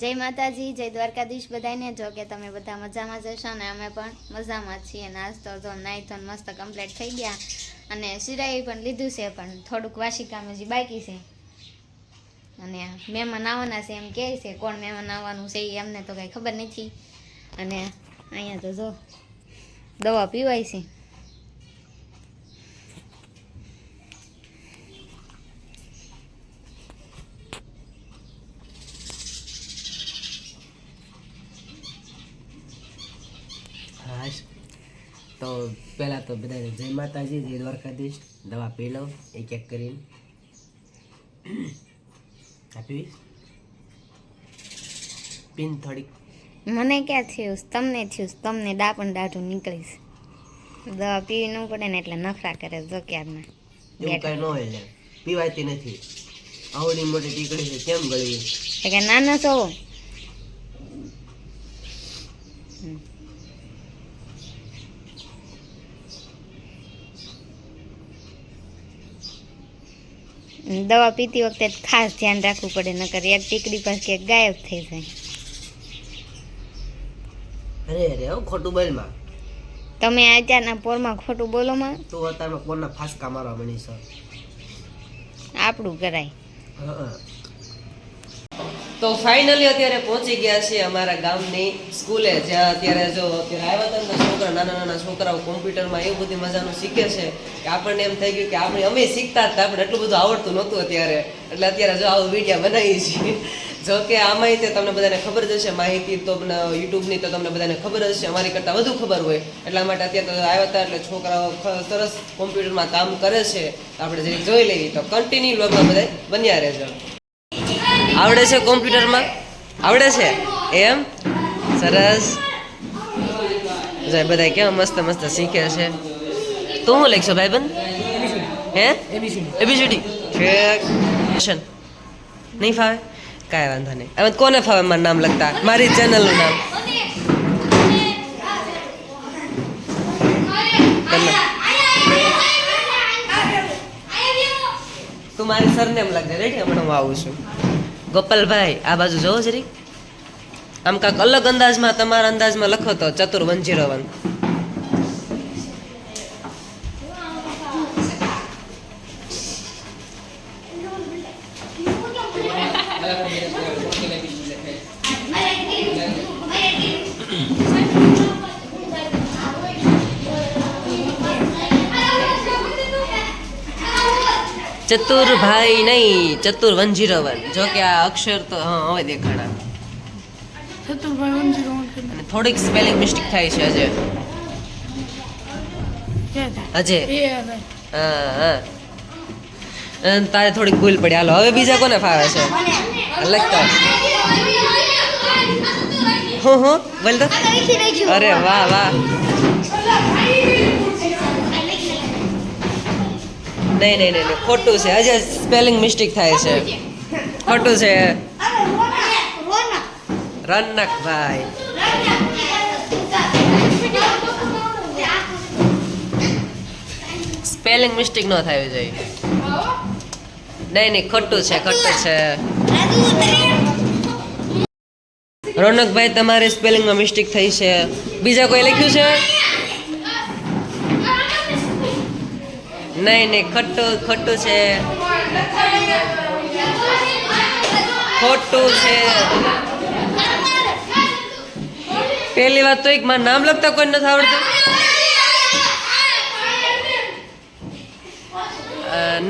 જય માતાજી, જય દ્વારકાધીશ બધાને જો કે તમે બધા મજામાં જશો ને, અમે પણ મજામાં છીએ. નાસ્તો તો તો મસ્ત કમ્પ્લીટ થઈ ગયા. અને સિરાઈ પણ લીધું છે, પણ થોડુંક વાસી કામ હજી બાકી છે. અને મહેમાન આવવાના છે એમ કહે છે, કોણ મહેમાન આવવાનું છે એ અમને તો કંઈ ખબર નથી. અને અહીંયા તો જો દવા પીવાય છે. પહેલાં તો બધાને જય માતાજી જય દ્વારકાધીશ. દવા પી લો એક એક કરીને. આપી? પિન થોડીક. મને ક્યાં થયું? તમને થયું. તમને ડાપણ દાઢું નીકળીશ. દવા પીવી ન પડે ને એટલે નખરા કરે જો ક્યારના. એવું કાંઈ ન હોય પીવાતી નથી. આવડી મોટી ટીકડી છે કેમ ગળી કે નાના છો? દવા પીતી વખતે ખાસ ધ્યાન રાખવું પડે નકર એક ટીકડી પર કે ગાયબ થઈ જાય. અરે અરે હું ખોટું બોલમાં તમે આચારના પોરમાં ખોટું બોલો માં. તો અત્યારમાં કોના ફાસકા મારવા મળી સર આપણું કરાય. હં. તો ફાઇનલી અત્યારે પહોંચી ગયા છીએ અમારા ગામની સ્કૂલે, જ્યાં અત્યારે જો અત્યારે આવ્યા હતા ને છોકરા, નાના નાના છોકરાઓ કોમ્પ્યુટરમાં એવું બધી મજાનું શીખે છે કે આપણને એમ થઈ ગયું કે આપણે, અમે શીખતા હતા આપણે એટલું બધું આવડતું નહોતું અત્યારે. એટલે અત્યારે જો આવું વિડીયા બનાવીએ છીએ. જો કે આ માહિતી તમને બધાને ખબર જ હશે, માહિતી તો યુટ્યુબની તો તમને બધાને ખબર જ છે અમારી કરતાં વધુ ખબર હોય. એટલા માટે અત્યારે તો આવ્યા હતા એટલે છોકરાઓ સરસ કોમ્પ્યુટરમાં કામ કરે છે. આપણે જરીક જોઈ લઈએ. તો કન્ટિન્યુ લોગમાં બધા બન્યા રહેજો. આવડે છે કોમ્પ્યુટરમાં? આવડે છે? એમ? સરસ. બધા કેવા મસ્ત મસ્ત શીખે છે. તો હું લખશો, ભાઈબંધ? હે? એબીસીડી ક્વેશ્ચન નહીં ફાવે? કાંઈ વાંધો નહીં. હવે કોને ફાવે મારું નામ લખતા? મારી ચેનલનું નામ. તું મારી સરનેમ લખજે. રેડી હમણાં હું આવું છું. ગોપાલભાઈ, આ બાજુ જોવો જરી આમ કાંક અલગ અંદાજમાં, તમારા અંદાજમાં લખો તો ચતુર વન જીરો વન ચતુરભાઈ નહીં ચતુર વન જીરો વન જો કે આ અક્ષર તો હા હવે દેખાણા. ચતુરભાઈ વન જીરો વન અને થોડીક સ્પેલિંગ મિસ્ટેક થાય છે હજે. અજય અરે હા હા. તારે થોડીક ભૂલ પડી. હાલો હવે બીજા કોને ફાવે છે? લખતા હું હું. બોલ તો. અરે વાહ વાહ. નહીં નહીં નહીં ખોટું છે. હજી સ્પેલિંગ મિસ્ટેક થાય છે. ખોટું છે. રનક ભાઈ. સ્પેલિંગ મિસ્ટેક ન થવી જોઈએ નહીં નહીં, ખોટું છે ખોટું છે. રોનકભાઈ તમારી સ્પેલિંગમાં મિસ્ટેક થઈ છે. બીજા કોઈ લખ્યું છે? નહીં નહીં ખટ્ટું ખટ્ટું છે. ખોટું છે. પહેલી વાત તો એક, મારું નામ લખતા કોઈ નથી આવડતું?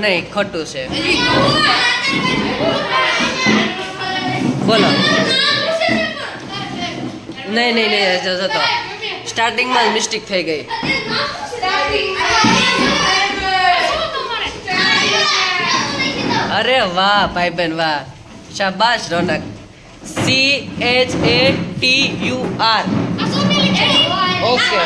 નહીં, ખોટું છે. બોલો. નહીં નહીં નહીં જો જો સ્ટાર્ટિંગમાં જ મિસ્ટેક થઈ ગઈ. અરે વાહ ભાઈ બેન વાહ. શાબાશ Ronak. C H A T U R okay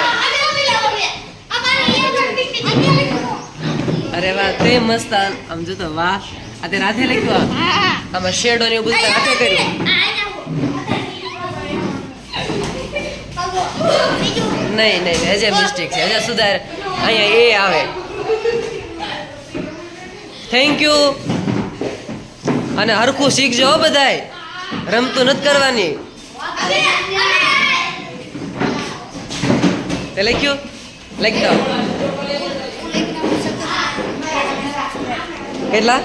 અરે વાહ તે મસ્ત આમ તો વાહ. આ તે રાધે લખ્યું? આમાં. શેડો ને બધું તે કર્યું. નહીં નહીં, હજે મિસ્ટેક છે. હજે સુધાર અહીંયા એ આવે. થેન્ક યુ અને હરખું શીખજો બધાય. રમતું નથી કરવાની. તે લખ્યું? લખી દો. કેટલા?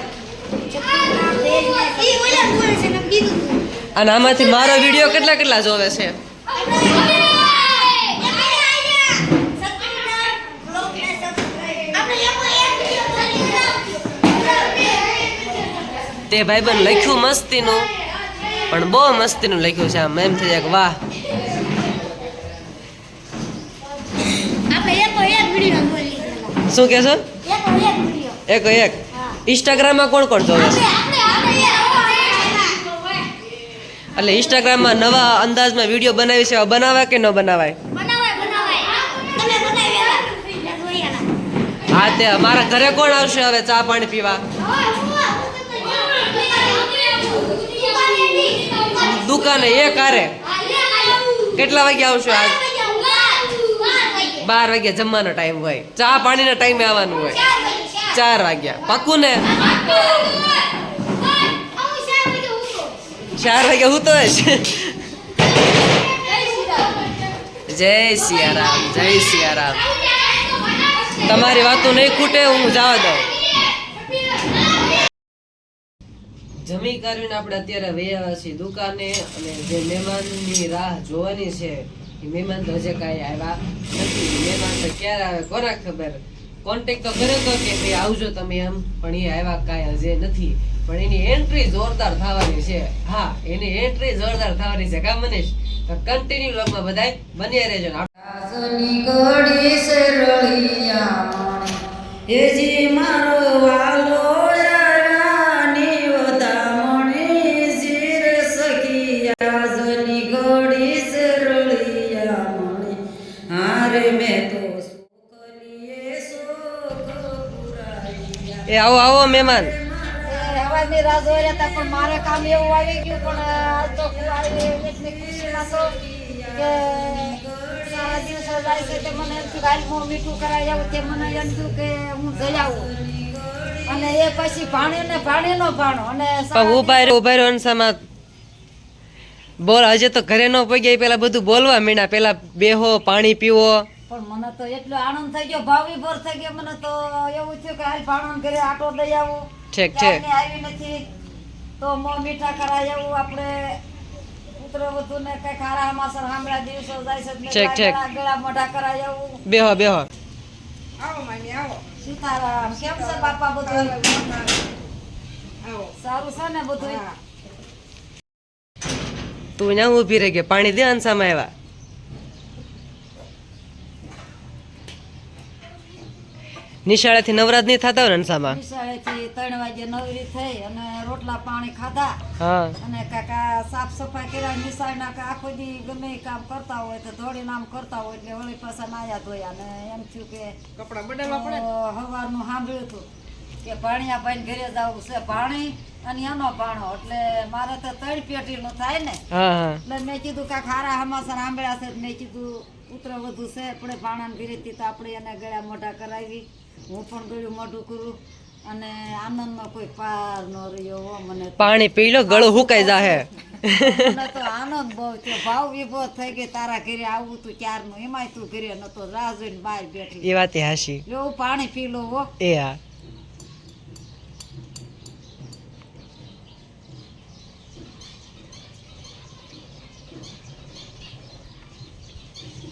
અને આમાંથી મારો વીડિયો કેટલા કેટલા જોવે છે? તે ભાઈબંધ લખ્યું મસ્તીનું. પણ બહુ મસ્તીનું લખ્યું છે આમ. એમ થઈ જાય કે વાહ. શું કે છો? એક એક ઇન્સ્ટાગ્રામમાં કોણ કોણ જોવે છે? એટલે ઇન્સ્ટાગ્રામમાં નવા અંદાજમાં વીડિયો બનાવી છે બનાવાય કે ન બનાવાય? હા તે મારા ઘરે કોણ આવશે હવે ચા પાણી પીવા? દુકાને એ કારે કેટલા વાગે આવશો આજ? બાર વાગ્યા જમવાનો ટાઈમ હોય. ચા પાણીના ટાઈમે આવવાનું હોય. ચાર વાગ્યા. પાકું ને? ચાર વાગ્યા હું તો જય સિયારામ જય સિયારામ. તમારી વાતો નહીં ખૂટે, હું જવા દઉં. જમી કરીને આપણે અત્યારે વૈયા છીએ દુકાને અને જે મહેમાનની રાહ જોવાની છે, એ મહેમાન તો હજે કાંઈ આવ્યા નથી. મહેમાન તો ક્યારે આવે કોના ખબર? કોન્ટેક તો કર્યો તો કે ભાઈ આવજો તમે એમ, પણ એ આવ્યા કાંઈ હજે નથી. પણ એની એન્ટ્રી જોરદાર થવાની છે. હા, એની એન્ટ્રી જોરદાર થવાની છે, કા મનીષ? તો કન્ટિન્યુ લોકમાં બધાય બન્યા રહેજો ને. સરળિયા એજી મારો એ આવો આવો મહેમાન. હવાની રાહ જોઈ રહ્યા પણ મારે કામ એવું આવી ગયું પણ આજ તો એટલી ખુશીમાં છું કે સારા દિવસો જાય છે તે મને એમ થયું કે મીઠું કરાવી આવું તે મને એમ થયું કે હું જઈ આવું. અને એ પછી ભાણ્યો ને ભાણેનો ભાણો અને ઊભા રહ્યો ઊભા રહ્યો અંશામાં બોલ હજે તો ઘરે ન પગ્યા પેલા બધું બોલવા મીણા પેલા બેહો પાણી પીવો. પણ મને તો એટલો આનંદ થઈ ગયો ભાવી ભર થઈ ગયો. મને તો એવું થયું કે હાલ ભાણો ઘરે આટો દઈ આવો. ઠીક છે આવી નથી. તો મો મીઠા કરાય એવું આપણે. પુત્ર વધુ ને કઈ ખારા માસર હામળા દિવસો જાય છે ઠીક, ઠીક. ગળા- મોઢા કરાય એવું બેહો બેહો. સીતારામ કેમ છે બાપા બધું સારું છે ને બધું તું ત્યાં ઊભી રહી ગઈ પાણી દે અંસામાં આવ્યા. નિશાળેથી નવરાત નહીં થતા હોય ને નિશાળેથી ત્રણ વાગે નવરી થઈ અને રોટલા પાણી ખાધા. હા. અને કાકા સાફ સફાઈ કર્યા નિશાળના કા આખો દી ગમે કામ કરતા હોય તો ધોળી નામ કરતા હોય એટલે વળી પાછા નાયા ધોયા અને એમ થયું કે કપડાં બદલવા પડે? હવારનું સાંભળ્યું હતું કે ભાણિયા ભાઈ ઘરે જવું છે ભાણી અને એનો ભાણો. એટલે મારે તો ત્રણ પેટીનું થાય ને. હા હા. એટલે મેં કીધું કાંક હારા હમાસર સાંભળ્યા છે. મેં કીધું પુત્ર વધુ છે આપણે ભાણાને ઘરેથી તો આપણે એને ગળા મોઢા કરાવી. હું પણ ગળ્યું મોઢું કરું અને આનંદમાં કોઈ પાર ન રહ્યો મને પાણી પી લો ગળું હુકાઈ જાહે. મને તો આનંદ બહુ થયો. ભાવ વિભો થઈ ગઈ તારા ઘરે આવું તું ક્યારનું એમાંય તું ઘરે નતો રાહ જોઈને બહાર બેઠી. એ વાત હાશી. જો પાણી પી લો હો. એ હા.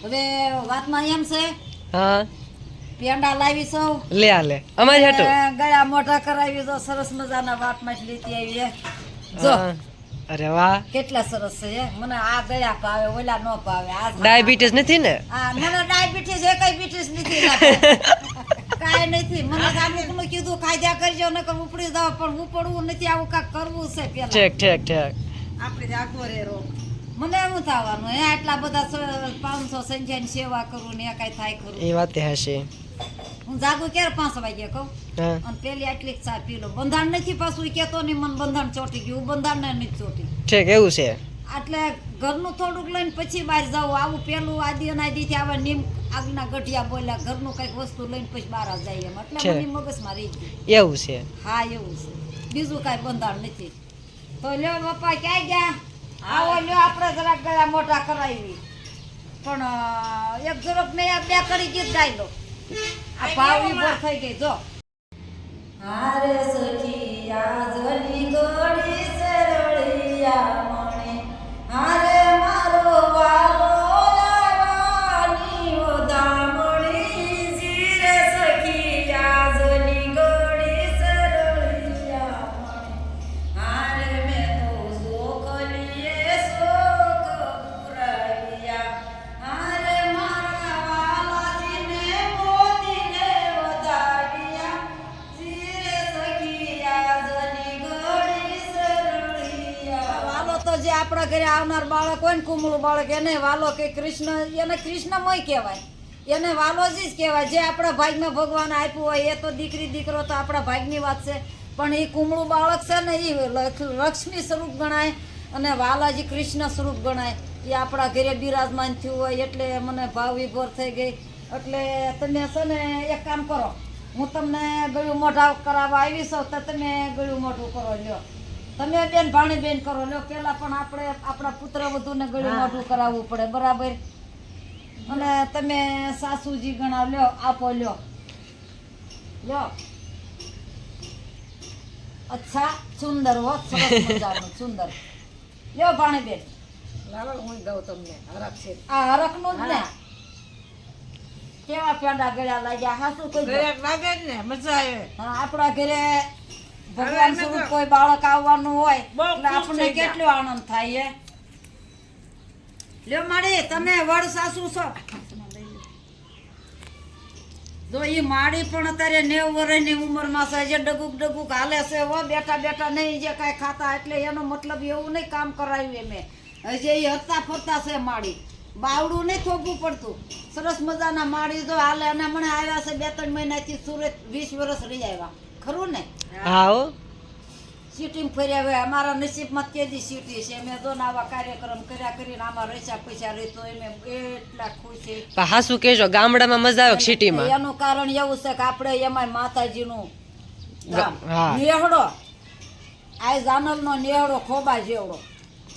હવે વાતમાં એમ છે? હા. પેંડા લાવી છો. લે આ લે. અમારી હાટુ. ગળા મોટા કરાવી તો સરસ મજાના વાતમાં જ લેતી આવી જો. અરે વાહ. કેટલા સરસ છે હે. મને આ ગળા ભાવે ઓલા ન ભાવે. આ ડાયાબિટીસ નથી ને? આ મને ડાયાબિટીસ એ કઈ બીટીસ નથી કાય નથી. મને તો અમુકનું કીધું કાયદા કરજો ને કે ઉપડી જાવ પણ ઉપડવું નથી. આવું કાક કરવું છે પેલા. ઠીક ઠીક ઠીક. આપણે આગો રેરો મને એવું થવાનું? આટલા બધા પાંચસો સંજય સેવા કરું ને કાંઈ થાય ખરું? એ વાત હશે. હું જાગું ક્યારે પાંચ વાગે કહું? અને પેલી આટલી ચા પી લો બંધાણ નથી પાછું કેતો નહીં મને બંધાણ ચોટી ગયું. બંધાણ ને નથી ચોટી. ઠીક એવું છે. એટલે ઘરનું થોડુંક લઈને પછી બહાર જાઉં. આવું પેલું આદિ અનાદિથી આવા નીમ આગના ગઢિયા બોલ્યા ઘરનું કંઈક વસ્તુ લઈને પછી બહાર જાય એમ. એટલે છે. મને મગજમાં રહી ગયું. એવું છે. હા એવું છે. બીજું કાંઈ બંધાણ નથી. તો લ્યો પપ્પા ક્યાં ગયા? લ્યો આપણે જરાક ગળા મોટા કરાવી. પણ એક ઝડપ મેં આ બે કરી ગીત ગાઈ લો આ ભાવ ઊભો થઈ ગઈ જો. હારે સખી આજની ગોળી સરળિયા મણે. હારે મારો વાલો આવનાર બાળક હોય ને, કુમળું બાળક, એને વાલો કે કૃષ્ણ, એને કૃષ્ણમય કહેવાય. એને વાલોજી જ કહેવાય. જે આપણા ભાગમાં ભગવાન આપ્યું હોય, એ તો દીકરી, દીકરો તો આપણા ભાગની વાત છે. પણ એ કુમળું બાળક છે ને એ લક્ષ્મી સ્વરૂપ ગણાય અને વાલાજી કૃષ્ણ સ્વરૂપ ગણાય. એ આપણા ઘરે બિરાજમાન થયું હોય, એટલે મને ભાવ વિભોર થઈ ગઈ. એટલે તમે છે ને, એક કામ કરો. હું તમને ગળું મોઢા કરાવવા આવી છું તો તમે ગળું મોઢું કરો, લ્યો. તમે બેન ભાણી બેન કરો. લો પેલા પણ આપણે આપણા પુત્ર વધુને ગળું મોઢું કરાવવું પડે બરાબર? અને તમે સાસુજી ગણા લ્યો આપો લ્યો. લ્યો. અચ્છા સુંદર હો સરસ મજાનું સુંદર. લ્યો ભાણી બેન. આ હરખનું જ ને? કેવા પેંડા ગળ્યા લાગ્યા? હાસુ કોઈ લાગે ને મજા આવે. હા, આપણા ઘરે ભગવાન સ્વરૂપ કોઈ બાળક આવવાનું હોય એટલે આપણને કેટલો આનંદ થાય લ્યો માડી તમે વડ સાસુ છો. જો એ માડી પણ અત્યારે નેવ વર્ષની ઉંમરમાં છે જે ડગુક ડગુક હાલે છે હો બેઠા બેઠા નહીં જે કાંઈ ખાતા એટલે એનો મતલબ એવું નહીં કામ કરાવ્યું મેં હજી એ હરતા ફરતા છે માડી બાવડું નહીં થોપવું પડતું. સરસ મજાના માડી જો હાલે અને મને આવ્યા છે બે ત્રણ મહિનાથી સુરત વીસ વર્ષ રહી આવ્યા. ખરું ને? હા હો. સિટી ફર્યા હવે અમારા નસીબમાં કેદી શૂટી છે. મેં જો આવા કાર્યક્રમ કર્યા કરીને આમાં રસ્યા પૈસા રહેતો એમ એટલા ખુશ છે. પણ હાસુ કહેજો ગામડામાં મજા આવે સિટીમાં? એનું કારણ એવું છે કે આપણે એમાં માતાજીનું. નેહડો. આ જાનલનો નેહડો ખોબા જેવડો.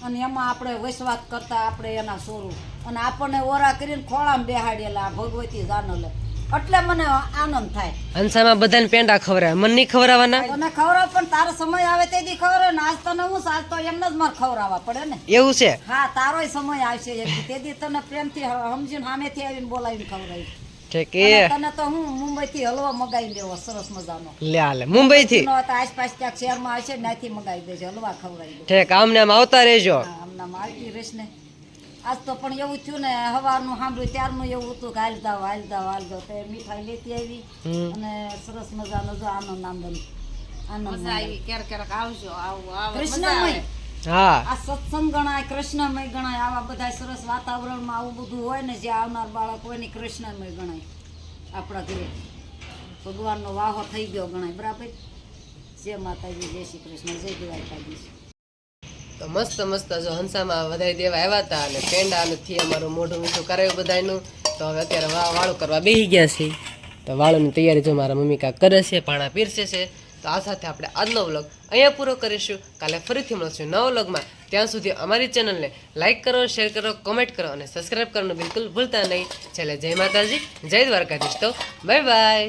અને એમાં આપણે વસવાટ કરતા આપણે એના સ્વરૂપ અને આપણને ઓરા કરીને ખોળામાં બેહાડેલા ભગવતી જાનલે. એટલે મને આનંદ થાય. હંસામાં બધાને પેંડા ખવડાવે. મને નહીં ખવરાવાના તને ખવરાવ પણ તારો સમય આવે તે ખવડાવે ને આજ તને હું આજ તો એમને જ મારે ખવડાવવા પડે ને. એવું છે? હા તારોય સમય આવશે તે દી. તને પ્રેમથી સમજીને સામેથી આવીને બોલાવીને અને તને તો હું મુંબઈ થી હલવા મગાવી દેવો સરસ મજાનો. લે મુંબઈ થી નો તો આસપાસ ક્યાંક શહેરમાં આવશે નાથી મગાવી દેજો હલવા ખવડાવી દે ઠીક આમને આમ આવતા રહેજો. હા, હમણાં આવતી રહીશ ને. આજ તો પણ એવું થયું ને સવારનું સાંભળ્યું ત્યારનું એવું હતું કે હાલ દાવ હાલ દાવ હાલ દાવ તો મીઠાઈ લેતી આવી અને સરસ મજાનો જો આનંદ આનંદ આનંદ ક્યારેક ક્યારેક આવજો આવું આવો કૃષ્ણમય. હા. આ સત્સંગ ગણાય કૃષ્ણમય ગણાય આવા બધા સરસ વાતાવરણમાં આવું બધું હોય ને જે આવનાર બાળક હોય ને કૃષ્ણમય ગણાય. આપણા ઘરે. ભગવાનનો વાહો થઈ ગયો ગણાય. બરાબર? જય માતાજી જય શ્રી કૃષ્ણ. જય દ્વારકાધીશ. તો મસ્ત મસ્ત જો હંસામાં વધારી દેવા આવ્યા હતા અને પેંડા નથી અમારું મોઢું મીઠું કરાયું બધાયનું. તો હવે અત્યારે વાળું કરવા બેસી ગયા છે તો વાળુની તૈયારી જો મારા મમ્મી કાંઈક કરે છે, પાણા પીરસે છે. તો આ સાથે આપણે આજનો વ્લોગ અહીંયા પૂરો કરીશું. કાલે ફરીથી મળશું નવો વ્લોગમાં. ત્યાં સુધી અમારી ચેનલને લાઇક કરો, શેર કરો, કોમેન્ટ કરો અને સબસ્ક્રાઈબ કરવાનું બિલકુલ ભૂલતા નહીં. છેલ્લે જય માતાજી, જય દ્વારકાધીશ તો, બાય બાય.